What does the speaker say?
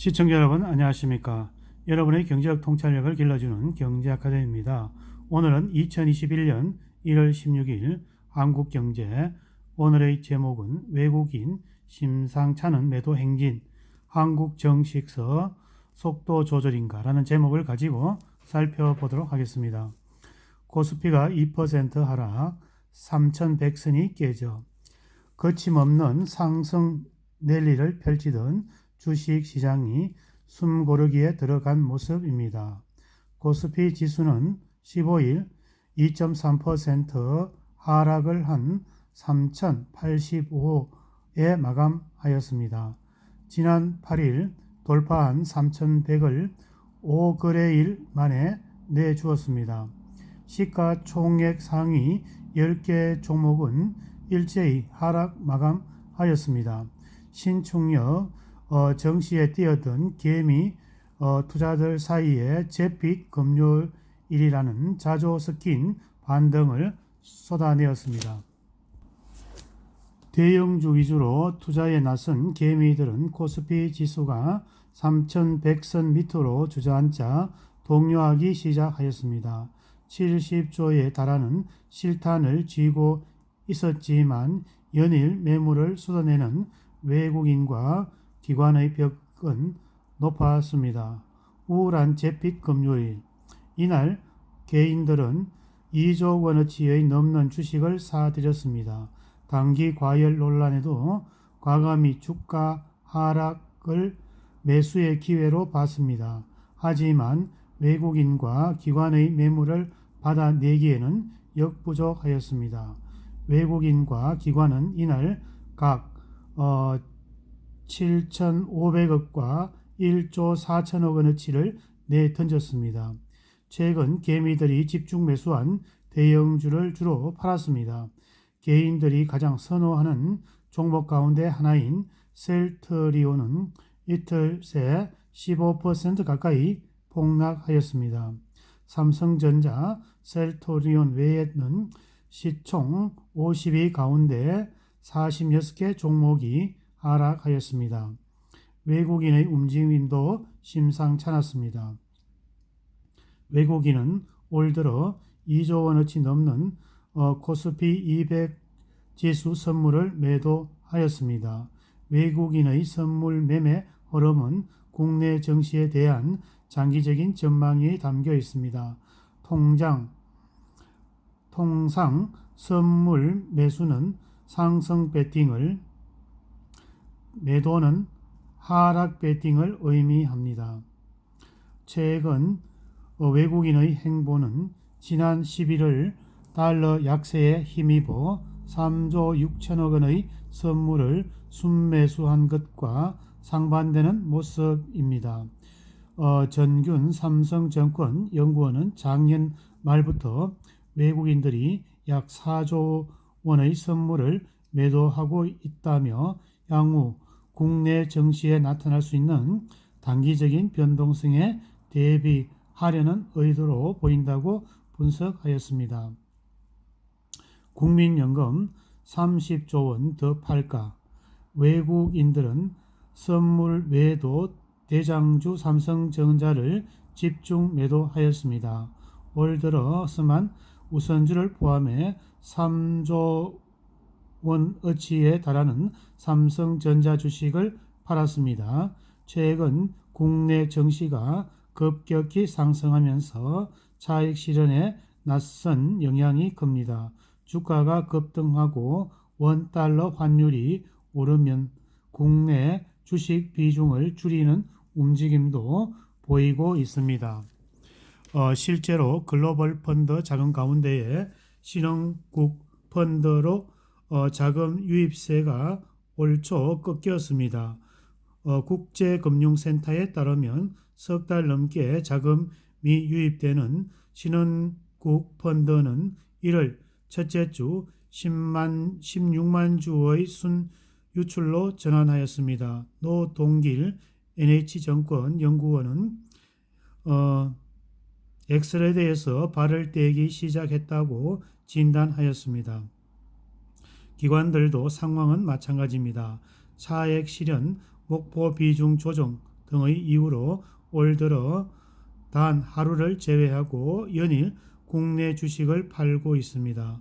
시청자 여러분 안녕하십니까? 여러분의 경제적 통찰력을 길러주는 경제 아카데미입니다. 오늘은 2021년 1월 16일 한국 경제 오늘의 제목은 외국인 심상찮은 매도 행진 한국 정식서 속도 조절인가 라는 제목을 가지고 살펴보도록 하겠습니다. 코스피가 2% 하락 3100선이 깨져 거침없는 상승 랠리를 펼치던 주식 시장이 숨 고르기에 들어간 모습입니다. 코스피 지수는 15일 2.3% 하락을 한 3,085에 마감하였습니다. 지난 8일 돌파한 3,100을 5거래일 만에 내주었습니다. 시가 총액 상위 10개 종목은 일제히 하락 마감하였습니다. 신충역 어, 정시에 뛰어든 개미 어, 투자들 사이에 재핏 금요일이라는 자조 섞인 반등을 쏟아내었습니다. 대형주 위주로 투자에 나선 개미들은 코스피 지수가 3,100선 밑으로 주저앉아 동요하기 시작하였습니다. 70조에 달하는 실탄을 쥐고 있었지만 연일 매물을 쏟아내는 외국인과 기관의 벽은 높았습니다. 우울한 재핏 금요일 이날 개인들은 2조 원어치의 넘는 주식을 사들였습니다. 단기 과열 논란에도 과감히 주가 하락을 매수의 기회로 봤습니다. 하지만 외국인과 기관의 매물을 받아내기에는 역부족하였습니다. 외국인과 기관은 이날 각 어, 7,500억과 1조 4천억 원어치를 내던졌습니다. 최근 개미들이 집중 매수한 대형주를 주로 팔았습니다. 개인들이 가장 선호하는 종목 가운데 하나인 셀트리온은 이틀 새 15% 가까이 폭락하였습니다. 삼성전자, 셀토리온 외에는 시총 50위 가운데 46개 종목이 하락하였습니다. 외국인의 움직임도 심상찮았습니다. 외국인은 올 들어 2조 원어치 넘는 어, 코스피 200 지수 선물을 매도하였습니다. 외국인의 선물 매매 흐름은 국내 정시에 대한 장기적인 전망이 담겨 있습니다. 통장 통상 선물 매수는 상승 배팅을 매도는 하락 배팅을 의미합니다. 최근 외국인의 행보는 지난 11월 달러 약세에 힘입어 3조 6천억 원의 선물을 순매수한 것과 상반되는 모습입니다. 어, 전균 삼성증권 연구원은 작년 말부터 외국인들이 약 4조 원의 선물을 매도하고 있다며 향후 국내 정시에 나타날 수 있는 단기적인 변동성에 대비하려는 의도로 보인다고 분석하였습니다. 국민연금 30조 원 더 팔까? 외국인들은 선물 외에도 대장주 삼성전자를 집중 매도하였습니다. 올 들어서만 우선주를 포함해 3조 원어치에 달하는 삼성전자 주식을 팔았습니다. 최근 국내 정시가 급격히 상승하면서 차익 실현에 낯선 영향이 큽니다. 주가가 급등하고 원달러 환율이 오르면 국내 주식 비중을 줄이는 움직임도 보이고 있습니다. 어, 실제로 글로벌 펀드 자금 가운데에 신흥국 펀드로 어, 자금 유입세가 올 초 꺾였습니다. 어, 국제금융센터에 따르면 석 달 넘게 자금이 유입되는 신흥국 펀드는 1월 첫째 주 10만, 16만 주의 순 유출로 전환하였습니다. 노동길 NH정권 연구원은 어, 엑스레드에서 발을 떼기 시작했다고 진단하였습니다. 기관들도 상황은 마찬가지입니다. 차액 실현, 목표 비중 조정 등의 이유로 올 들어 단 하루를 제외하고 연일 국내 주식을 팔고 있습니다.